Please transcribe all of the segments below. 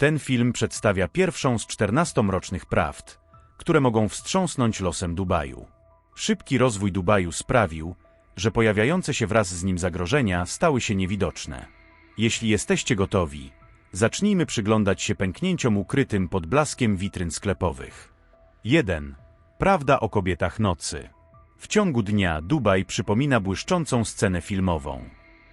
Ten film przedstawia pierwszą z 14 mrocznych prawd, które mogą wstrząsnąć losem Dubaju. Szybki rozwój Dubaju sprawił, że pojawiające się wraz z nim zagrożenia stały się niewidoczne. Jeśli jesteście gotowi, zacznijmy przyglądać się pęknięciom ukrytym pod blaskiem witryn sklepowych. 1. Prawda o kobietach nocy. W ciągu dnia Dubaj przypomina błyszczącą scenę filmową.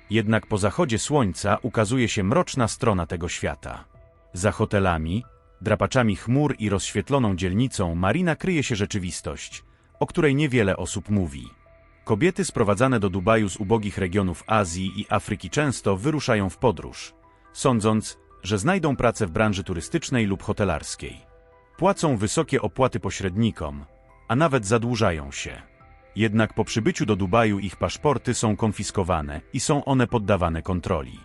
Jednak po zachodzie słońca ukazuje się mroczna strona tego świata. Za hotelami, drapaczami chmur i rozświetloną dzielnicą Marina kryje się rzeczywistość, o której niewiele osób mówi. Kobiety sprowadzane do Dubaju z ubogich regionów Azji i Afryki często wyruszają w podróż, sądząc, że znajdą pracę w branży turystycznej lub hotelarskiej. Płacą wysokie opłaty pośrednikom, a nawet zadłużają się. Jednak po przybyciu do Dubaju ich paszporty są konfiskowane i są one poddawane kontroli.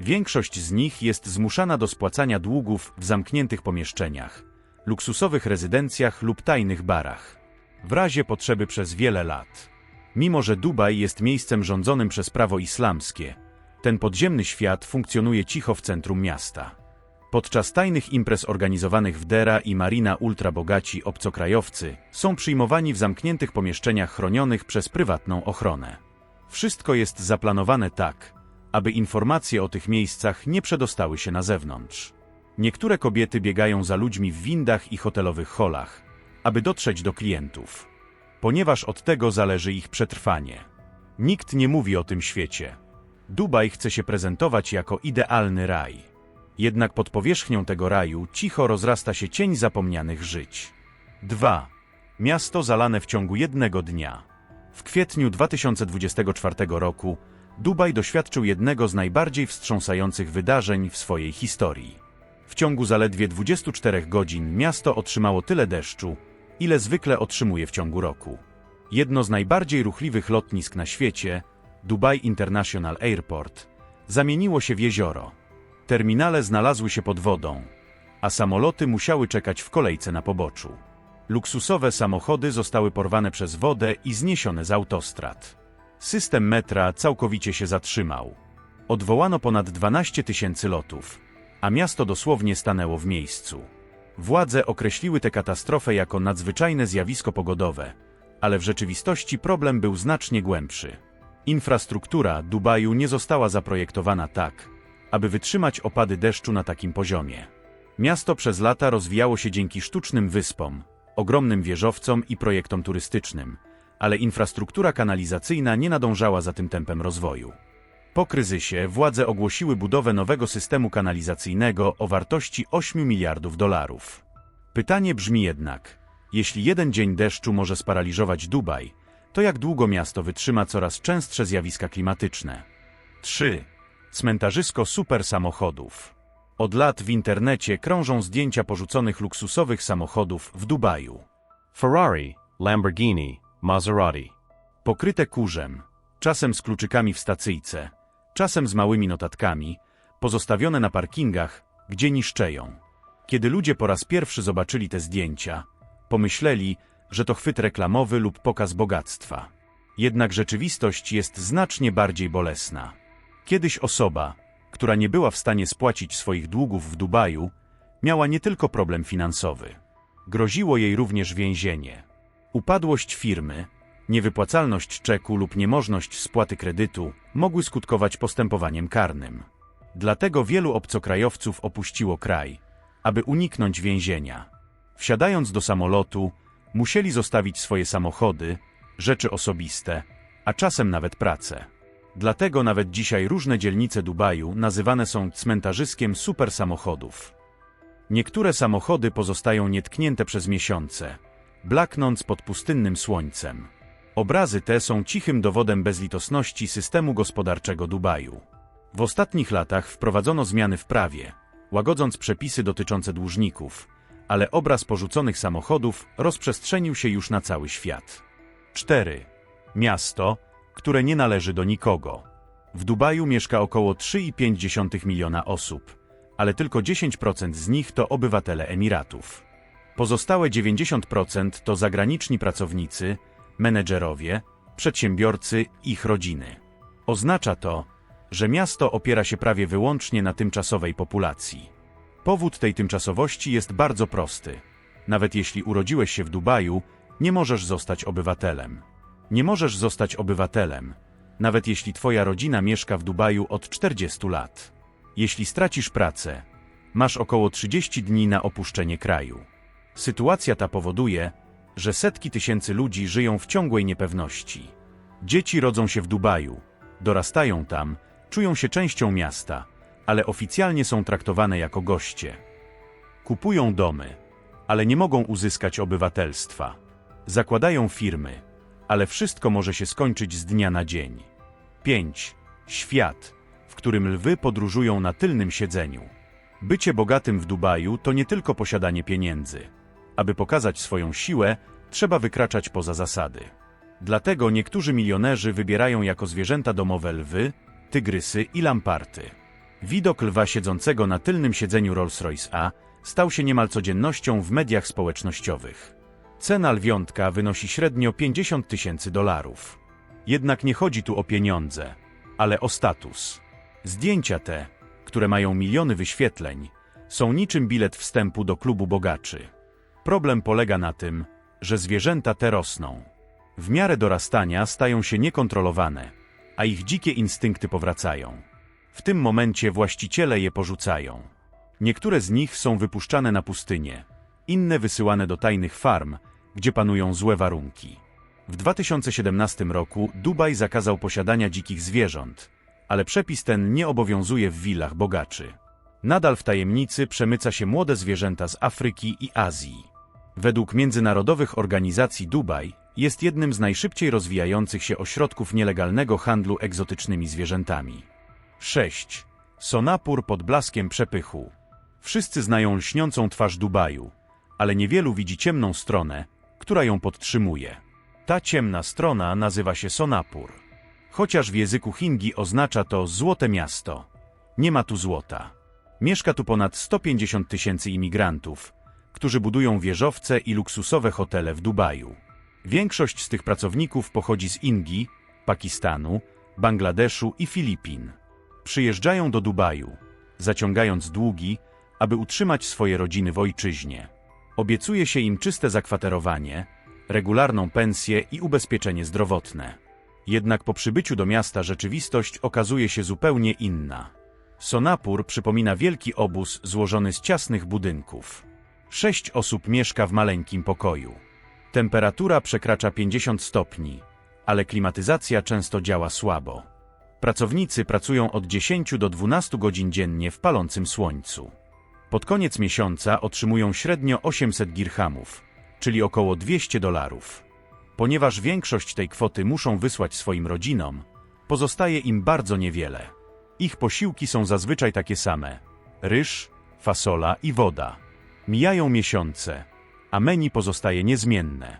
Większość z nich jest zmuszana do spłacania długów w zamkniętych pomieszczeniach, luksusowych rezydencjach lub tajnych barach. W razie potrzeby przez wiele lat. Mimo, że Dubaj jest miejscem rządzonym przez prawo islamskie, ten podziemny świat funkcjonuje cicho w centrum miasta. Podczas tajnych imprez organizowanych w Dera i Marina ultrabogaci obcokrajowcy są przyjmowani w zamkniętych pomieszczeniach chronionych przez prywatną ochronę. Wszystko jest zaplanowane tak, aby informacje o tych miejscach nie przedostały się na zewnątrz. Niektóre kobiety biegają za ludźmi w windach i hotelowych holach, aby dotrzeć do klientów, ponieważ od tego zależy ich przetrwanie. Nikt nie mówi o tym świecie. Dubaj chce się prezentować jako idealny raj. Jednak pod powierzchnią tego raju cicho rozrasta się cień zapomnianych żyć. 2. Miasto zalane w ciągu jednego dnia. W kwietniu 2024 roku Dubaj doświadczył jednego z najbardziej wstrząsających wydarzeń w swojej historii. W ciągu zaledwie 24 godzin miasto otrzymało tyle deszczu, ile zwykle otrzymuje w ciągu roku. Jedno z najbardziej ruchliwych lotnisk na świecie, Dubai International Airport, zamieniło się w jezioro. Terminale znalazły się pod wodą, a samoloty musiały czekać w kolejce na poboczu. Luksusowe samochody zostały porwane przez wodę i zniesione z autostrad. System metra całkowicie się zatrzymał. Odwołano ponad 12 tysięcy lotów, a miasto dosłownie stanęło w miejscu. Władze określiły tę katastrofę jako nadzwyczajne zjawisko pogodowe, ale w rzeczywistości problem był znacznie głębszy. Infrastruktura Dubaju nie została zaprojektowana tak, aby wytrzymać opady deszczu na takim poziomie. Miasto przez lata rozwijało się dzięki sztucznym wyspom, ogromnym wieżowcom i projektom turystycznym, ale infrastruktura kanalizacyjna nie nadążała za tym tempem rozwoju. Po kryzysie władze ogłosiły budowę nowego systemu kanalizacyjnego o wartości 8 miliardów dolarów. Pytanie brzmi jednak, jeśli jeden dzień deszczu może sparaliżować Dubaj, to jak długo miasto wytrzyma coraz częstsze zjawiska klimatyczne? 3. Cmentarzysko super samochodów. Od lat w internecie krążą zdjęcia porzuconych luksusowych samochodów w Dubaju. Ferrari, Lamborghini, Maserati. Pokryte kurzem, czasem z kluczykami w stacyjce, czasem z małymi notatkami, pozostawione na parkingach, gdzie niszczeją. Kiedy ludzie po raz pierwszy zobaczyli te zdjęcia, pomyśleli, że to chwyt reklamowy lub pokaz bogactwa. Jednak rzeczywistość jest znacznie bardziej bolesna. Kiedyś osoba, która nie była w stanie spłacić swoich długów w Dubaju, miała nie tylko problem finansowy. Groziło jej również więzienie. Upadłość firmy, niewypłacalność czeku lub niemożność spłaty kredytu mogły skutkować postępowaniem karnym. Dlatego wielu obcokrajowców opuściło kraj, aby uniknąć więzienia. Wsiadając do samolotu, musieli zostawić swoje samochody, rzeczy osobiste, a czasem nawet pracę. Dlatego nawet dzisiaj różne dzielnice Dubaju nazywane są cmentarzyskiem super samochodów. Niektóre samochody pozostają nietknięte przez miesiące, blaknąc pod pustynnym słońcem. Obrazy te są cichym dowodem bezlitosności systemu gospodarczego Dubaju. W ostatnich latach wprowadzono zmiany w prawie, łagodząc przepisy dotyczące dłużników, ale obraz porzuconych samochodów rozprzestrzenił się już na cały świat. 4. Miasto, które nie należy do nikogo. W Dubaju mieszka około 3,5 miliona osób, ale tylko 10% z nich to obywatele Emiratów. Pozostałe 90% to zagraniczni pracownicy, menedżerowie, przedsiębiorcy ich rodziny. Oznacza to, że miasto opiera się prawie wyłącznie na tymczasowej populacji. Powód tej tymczasowości jest bardzo prosty. Nawet jeśli urodziłeś się w Dubaju, nie możesz zostać obywatelem. Nie możesz zostać obywatelem, nawet jeśli twoja rodzina mieszka w Dubaju od 40 lat. Jeśli stracisz pracę, masz około 30 dni na opuszczenie kraju. Sytuacja ta powoduje, że setki tysięcy ludzi żyją w ciągłej niepewności. Dzieci rodzą się w Dubaju, dorastają tam, czują się częścią miasta, ale oficjalnie są traktowane jako goście. Kupują domy, ale nie mogą uzyskać obywatelstwa. Zakładają firmy, ale wszystko może się skończyć z dnia na dzień. 5. Świat, w którym lwy podróżują na tylnym siedzeniu. Bycie bogatym w Dubaju to nie tylko posiadanie pieniędzy. Aby pokazać swoją siłę, trzeba wykraczać poza zasady. Dlatego niektórzy milionerzy wybierają jako zwierzęta domowe lwy, tygrysy i lamparty. Widok lwa siedzącego na tylnym siedzeniu Rolls-Royce A stał się niemal codziennością w mediach społecznościowych. Cena lwiątka wynosi średnio 50 tysięcy dolarów. Jednak nie chodzi tu o pieniądze, ale o status. Zdjęcia te, które mają miliony wyświetleń, są niczym bilet wstępu do klubu bogaczy. Problem polega na tym, że zwierzęta te rosną. W miarę dorastania stają się niekontrolowane, a ich dzikie instynkty powracają. W tym momencie właściciele je porzucają. Niektóre z nich są wypuszczane na pustynię, inne wysyłane do tajnych farm, gdzie panują złe warunki. W 2017 roku Dubaj zakazał posiadania dzikich zwierząt, ale przepis ten nie obowiązuje w willach bogaczy. Nadal w tajemnicy przemyca się młode zwierzęta z Afryki i Azji. Według międzynarodowych organizacji Dubaj jest jednym z najszybciej rozwijających się ośrodków nielegalnego handlu egzotycznymi zwierzętami. 6. Sonapur pod blaskiem przepychu. Wszyscy znają lśniącą twarz Dubaju, ale niewielu widzi ciemną stronę, która ją podtrzymuje. Ta ciemna strona nazywa się Sonapur. Chociaż w języku Hindi oznacza to złote miasto. Nie ma tu złota. Mieszka tu ponad 150 tysięcy imigrantów, którzy budują wieżowce i luksusowe hotele w Dubaju. Większość z tych pracowników pochodzi z Indii, Pakistanu, Bangladeszu i Filipin. Przyjeżdżają do Dubaju, zaciągając długi, aby utrzymać swoje rodziny w ojczyźnie. Obiecuje się im czyste zakwaterowanie, regularną pensję i ubezpieczenie zdrowotne. Jednak po przybyciu do miasta rzeczywistość okazuje się zupełnie inna. Sonapur przypomina wielki obóz złożony z ciasnych budynków. Sześć osób mieszka w maleńkim pokoju. Temperatura przekracza 50 stopni, ale klimatyzacja często działa słabo. Pracownicy pracują od 10 do 12 godzin dziennie w palącym słońcu. Pod koniec miesiąca otrzymują średnio 800 dirhamów, czyli około 200 dolarów. Ponieważ większość tej kwoty muszą wysłać swoim rodzinom, pozostaje im bardzo niewiele. Ich posiłki są zazwyczaj takie same: ryż, fasola i woda. Mijają miesiące, a menu pozostaje niezmienne.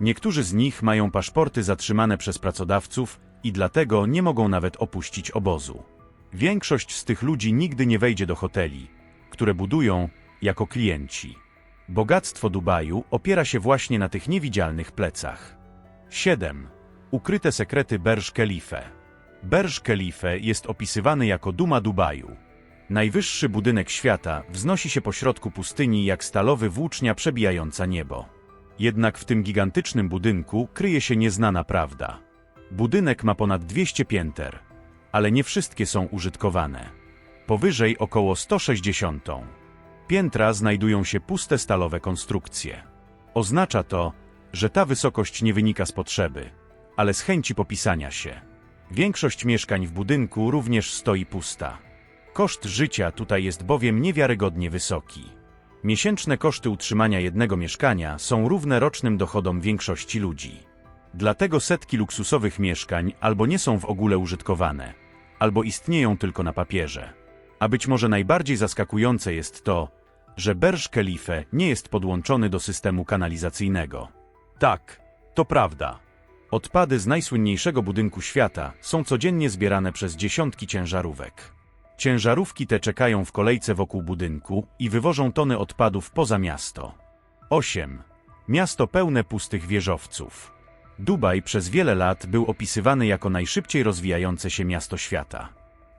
Niektórzy z nich mają paszporty zatrzymane przez pracodawców i dlatego nie mogą nawet opuścić obozu. Większość z tych ludzi nigdy nie wejdzie do hoteli, które budują jako klienci. Bogactwo Dubaju opiera się właśnie na tych niewidzialnych plecach. 7. Ukryte sekrety Burj Khalifa. Burj Khalifa jest opisywany jako duma Dubaju. Najwyższy budynek świata wznosi się pośrodku pustyni jak stalowy włócznia przebijająca niebo. Jednak w tym gigantycznym budynku kryje się nieznana prawda. Budynek ma ponad 200 pięter, ale nie wszystkie są użytkowane. Powyżej około 160. Piętra znajdują się puste stalowe konstrukcje. Oznacza to, że ta wysokość nie wynika z potrzeby, ale z chęci popisania się. Większość mieszkań w budynku również stoi pusta. Koszt życia tutaj jest bowiem niewiarygodnie wysoki. Miesięczne koszty utrzymania jednego mieszkania są równe rocznym dochodom większości ludzi. Dlatego setki luksusowych mieszkań albo nie są w ogóle użytkowane, albo istnieją tylko na papierze. A być może najbardziej zaskakujące jest to, że Burj Khalifa nie jest podłączony do systemu kanalizacyjnego. Tak, to prawda. Odpady z najsłynniejszego budynku świata są codziennie zbierane przez dziesiątki ciężarówek. Ciężarówki te czekają w kolejce wokół budynku i wywożą tony odpadów poza miasto. 8. Miasto pełne pustych wieżowców. Dubaj przez wiele lat był opisywany jako najszybciej rozwijające się miasto świata.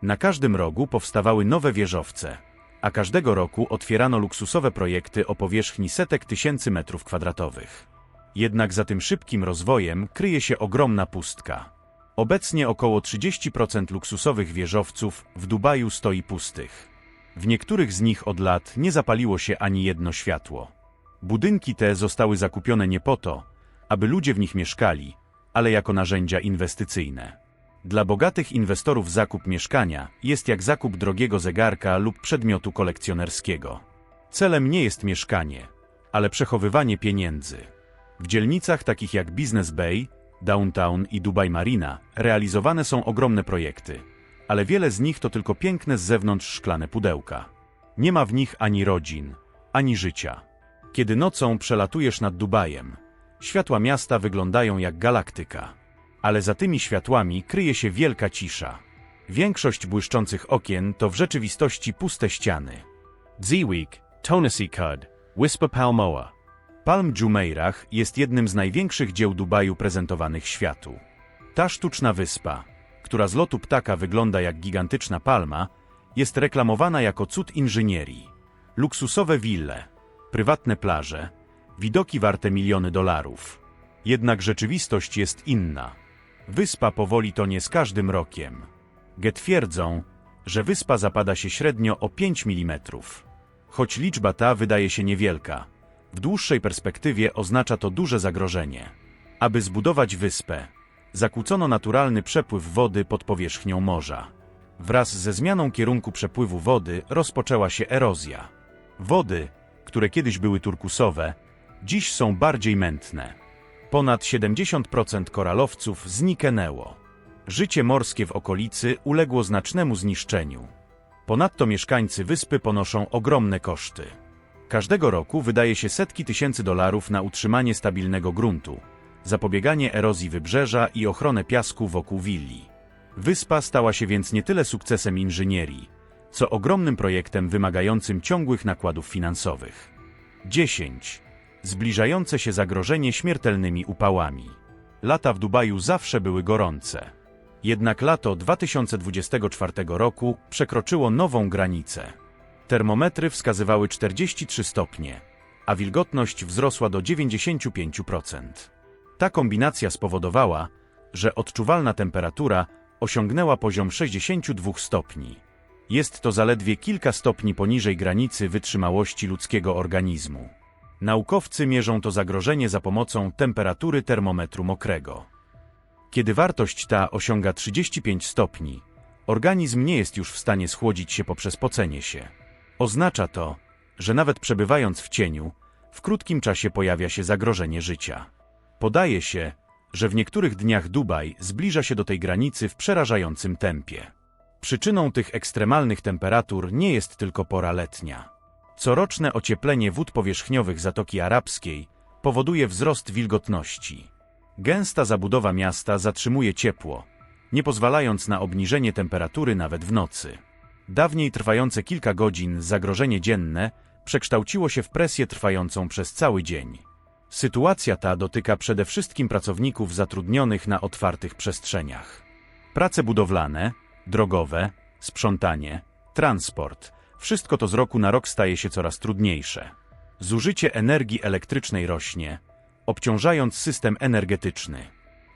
Na każdym rogu powstawały nowe wieżowce, a każdego roku otwierano luksusowe projekty o powierzchni setek tysięcy metrów kwadratowych. Jednak za tym szybkim rozwojem kryje się ogromna pustka. Obecnie około 30% luksusowych wieżowców w Dubaju stoi pustych. W niektórych z nich od lat nie zapaliło się ani jedno światło. Budynki te zostały zakupione nie po to, aby ludzie w nich mieszkali, ale jako narzędzia inwestycyjne. Dla bogatych inwestorów zakup mieszkania jest jak zakup drogiego zegarka lub przedmiotu kolekcjonerskiego. Celem nie jest mieszkanie, ale przechowywanie pieniędzy. W dzielnicach takich jak Business Bay, Downtown i Dubai Marina realizowane są ogromne projekty, ale wiele z nich to tylko piękne z zewnątrz szklane pudełka. Nie ma w nich ani rodzin, ani życia. Kiedy nocą przelatujesz nad Dubajem, światła miasta wyglądają jak galaktyka. Ale za tymi światłami kryje się wielka cisza. Większość błyszczących okien to w rzeczywistości puste ściany. Ziweek, Tonisi Cud, Wispa Palmoa. Palm Jumeirah jest jednym z największych dzieł Dubaju prezentowanych światu. Ta sztuczna wyspa, która z lotu ptaka wygląda jak gigantyczna palma, jest reklamowana jako cud inżynierii. Luksusowe wille, prywatne plaże, widoki warte miliony dolarów. Jednak rzeczywistość jest inna. Wyspa powoli tonie z każdym rokiem. G twierdzą, że wyspa zapada się średnio o 5 mm. Choć liczba ta wydaje się niewielka, w dłuższej perspektywie oznacza to duże zagrożenie. Aby zbudować wyspę, zakłócono naturalny przepływ wody pod powierzchnią morza. Wraz ze zmianą kierunku przepływu wody rozpoczęła się erozja. Wody, które kiedyś były turkusowe, dziś są bardziej mętne. Ponad 70% koralowców zniknęło. Życie morskie w okolicy uległo znacznemu zniszczeniu. Ponadto mieszkańcy wyspy ponoszą ogromne koszty. Każdego roku wydaje się setki tysięcy dolarów na utrzymanie stabilnego gruntu, zapobieganie erozji wybrzeża i ochronę piasku wokół willi. Wyspa stała się więc nie tyle sukcesem inżynierii, co ogromnym projektem wymagającym ciągłych nakładów finansowych. 10. Zbliżające się zagrożenie śmiertelnymi upałami. Lata w Dubaju zawsze były gorące. Jednak lato 2024 roku przekroczyło nową granicę. Termometry wskazywały 43 stopnie, a wilgotność wzrosła do 95%. Ta kombinacja spowodowała, że odczuwalna temperatura osiągnęła poziom 62 stopni. Jest to zaledwie kilka stopni poniżej granicy wytrzymałości ludzkiego organizmu. Naukowcy mierzą to zagrożenie za pomocą temperatury termometru mokrego. Kiedy wartość ta osiąga 35 stopni, organizm nie jest już w stanie schłodzić się poprzez pocenie się. Oznacza to, że nawet przebywając w cieniu, w krótkim czasie pojawia się zagrożenie życia. Podaje się, że w niektórych dniach Dubaj zbliża się do tej granicy w przerażającym tempie. Przyczyną tych ekstremalnych temperatur nie jest tylko pora letnia. Coroczne ocieplenie wód powierzchniowych Zatoki Arabskiej powoduje wzrost wilgotności. Gęsta zabudowa miasta zatrzymuje ciepło, nie pozwalając na obniżenie temperatury nawet w nocy. Dawniej trwające kilka godzin zagrożenie dzienne przekształciło się w presję trwającą przez cały dzień. Sytuacja ta dotyka przede wszystkim pracowników zatrudnionych na otwartych przestrzeniach. Prace budowlane, drogowe, sprzątanie, transport wszystko to z roku na rok staje się coraz trudniejsze. Zużycie energii elektrycznej rośnie, obciążając system energetyczny.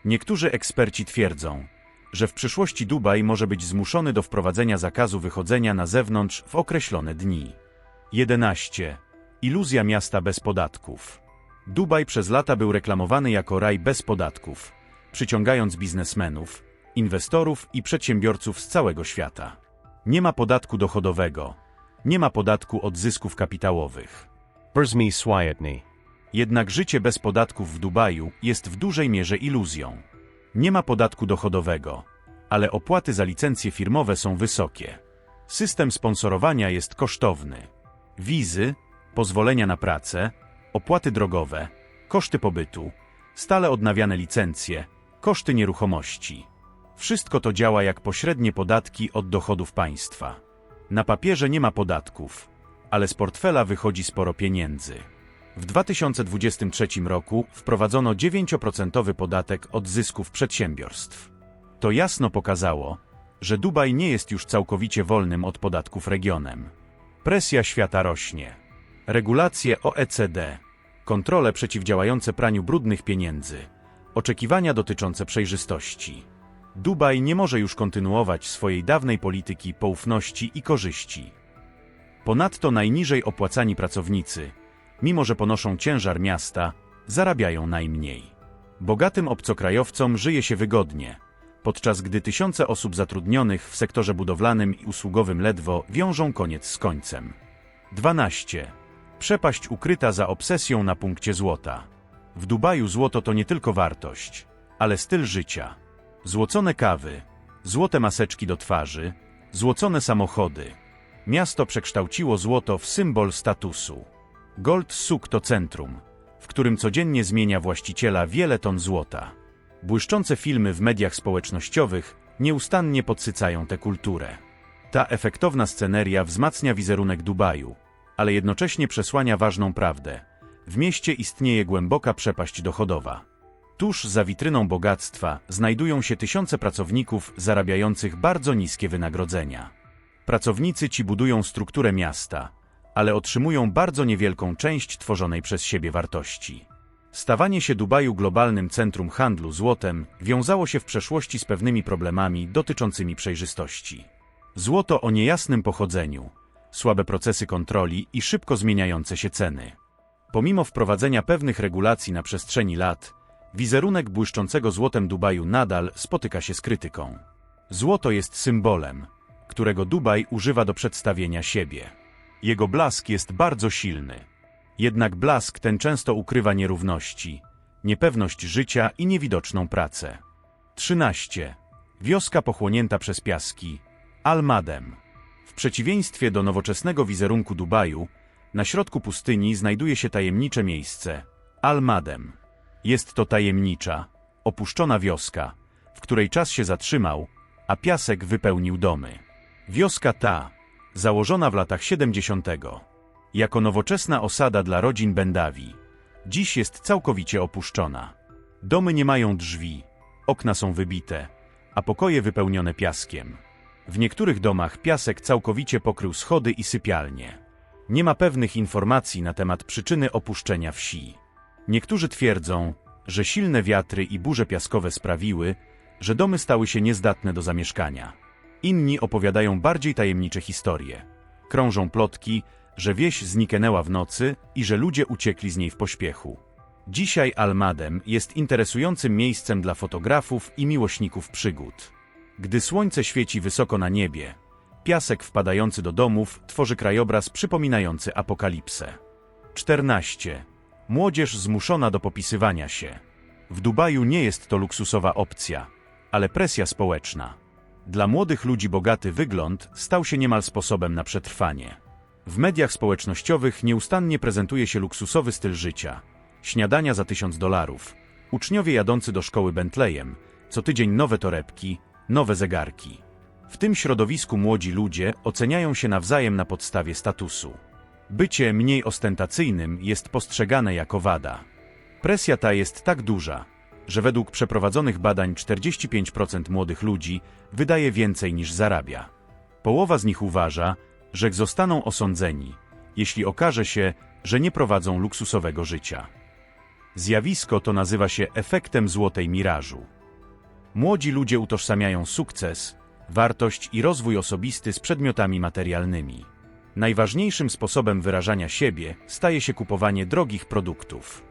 Niektórzy eksperci twierdzą, że w przyszłości Dubaj może być zmuszony do wprowadzenia zakazu wychodzenia na zewnątrz w określone dni. 11. Iluzja miasta bez podatków. Dubaj przez lata był reklamowany jako raj bez podatków, przyciągając biznesmenów, inwestorów i przedsiębiorców z całego świata. Nie ma podatku dochodowego, nie ma podatku od zysków kapitałowych. Burzmi Swayatni. Jednak życie bez podatków w Dubaju jest w dużej mierze iluzją. Nie ma podatku dochodowego, ale opłaty za licencje firmowe są wysokie. System sponsorowania jest kosztowny. Wizy, pozwolenia na pracę, opłaty drogowe, koszty pobytu, stale odnawiane licencje, koszty nieruchomości. Wszystko to działa jak pośrednie podatki od dochodów państwa. Na papierze nie ma podatków, ale z portfela wychodzi sporo pieniędzy. W 2023 roku wprowadzono 9% podatek od zysków przedsiębiorstw. To jasno pokazało, że Dubaj nie jest już całkowicie wolnym od podatków regionem. Presja świata rośnie. Regulacje OECD, kontrole przeciwdziałające praniu brudnych pieniędzy, oczekiwania dotyczące przejrzystości. Dubaj nie może już kontynuować swojej dawnej polityki poufności i korzyści. Ponadto najniżej opłacani pracownicy, mimo że ponoszą ciężar miasta, zarabiają najmniej. Bogatym obcokrajowcom żyje się wygodnie, podczas gdy tysiące osób zatrudnionych w sektorze budowlanym i usługowym ledwo wiążą koniec z końcem. 12. Przepaść ukryta za obsesją na punkcie złota. W Dubaju złoto to nie tylko wartość, ale styl życia. Złocone kawy, złote maseczki do twarzy, złocone samochody. Miasto przekształciło złoto w symbol statusu. Gold Souk to centrum, w którym codziennie zmienia właściciela wiele ton złota. Błyszczące filmy w mediach społecznościowych nieustannie podsycają tę kulturę. Ta efektowna sceneria wzmacnia wizerunek Dubaju, ale jednocześnie przesłania ważną prawdę. W mieście istnieje głęboka przepaść dochodowa. Tuż za witryną bogactwa znajdują się tysiące pracowników zarabiających bardzo niskie wynagrodzenia. Pracownicy ci budują strukturę miasta, ale otrzymują bardzo niewielką część tworzonej przez siebie wartości. Stawanie się Dubaju globalnym centrum handlu złotem wiązało się w przeszłości z pewnymi problemami dotyczącymi przejrzystości. Złoto o niejasnym pochodzeniu, słabe procesy kontroli i szybko zmieniające się ceny. Pomimo wprowadzenia pewnych regulacji na przestrzeni lat, wizerunek błyszczącego złotem Dubaju nadal spotyka się z krytyką. Złoto jest symbolem, którego Dubaj używa do przedstawienia siebie. Jego blask jest bardzo silny. Jednak blask ten często ukrywa nierówności, niepewność życia i niewidoczną pracę. 13. Wioska pochłonięta przez piaski. Al-Madem. W przeciwieństwie do nowoczesnego wizerunku Dubaju, na środku pustyni znajduje się tajemnicze miejsce. Al-Madem. Jest to tajemnicza, opuszczona wioska, w której czas się zatrzymał, a piasek wypełnił domy. Wioska ta, założona w latach 70. jako nowoczesna osada dla rodzin Bendawi, dziś jest całkowicie opuszczona. Domy nie mają drzwi, okna są wybite, a pokoje wypełnione piaskiem. W niektórych domach piasek całkowicie pokrył schody i sypialnie. Nie ma pewnych informacji na temat przyczyny opuszczenia wsi. Niektórzy twierdzą, że silne wiatry i burze piaskowe sprawiły, że domy stały się niezdatne do zamieszkania. Inni opowiadają bardziej tajemnicze historie. Krążą plotki, że wieś zniknęła w nocy i że ludzie uciekli z niej w pośpiechu. Dzisiaj Almadem jest interesującym miejscem dla fotografów i miłośników przygód. Gdy słońce świeci wysoko na niebie, piasek wpadający do domów tworzy krajobraz przypominający apokalipsę. 14. Młodzież zmuszona do popisywania się. W Dubaju nie jest to luksusowa opcja, ale presja społeczna. Dla młodych ludzi bogaty wygląd stał się niemal sposobem na przetrwanie. W mediach społecznościowych nieustannie prezentuje się luksusowy styl życia. Śniadania za tysiąc dolarów, uczniowie jadący do szkoły Bentleyem, co tydzień nowe torebki, nowe zegarki. W tym środowisku młodzi ludzie oceniają się nawzajem na podstawie statusu. Bycie mniej ostentacyjnym jest postrzegane jako wada. Presja ta jest tak duża, że według przeprowadzonych badań 45% młodych ludzi wydaje więcej niż zarabia. Połowa z nich uważa, że zostaną osądzeni, jeśli okaże się, że nie prowadzą luksusowego życia. Zjawisko to nazywa się efektem złotej mirażu. Młodzi ludzie utożsamiają sukces, wartość i rozwój osobisty z przedmiotami materialnymi. Najważniejszym sposobem wyrażania siebie staje się kupowanie drogich produktów.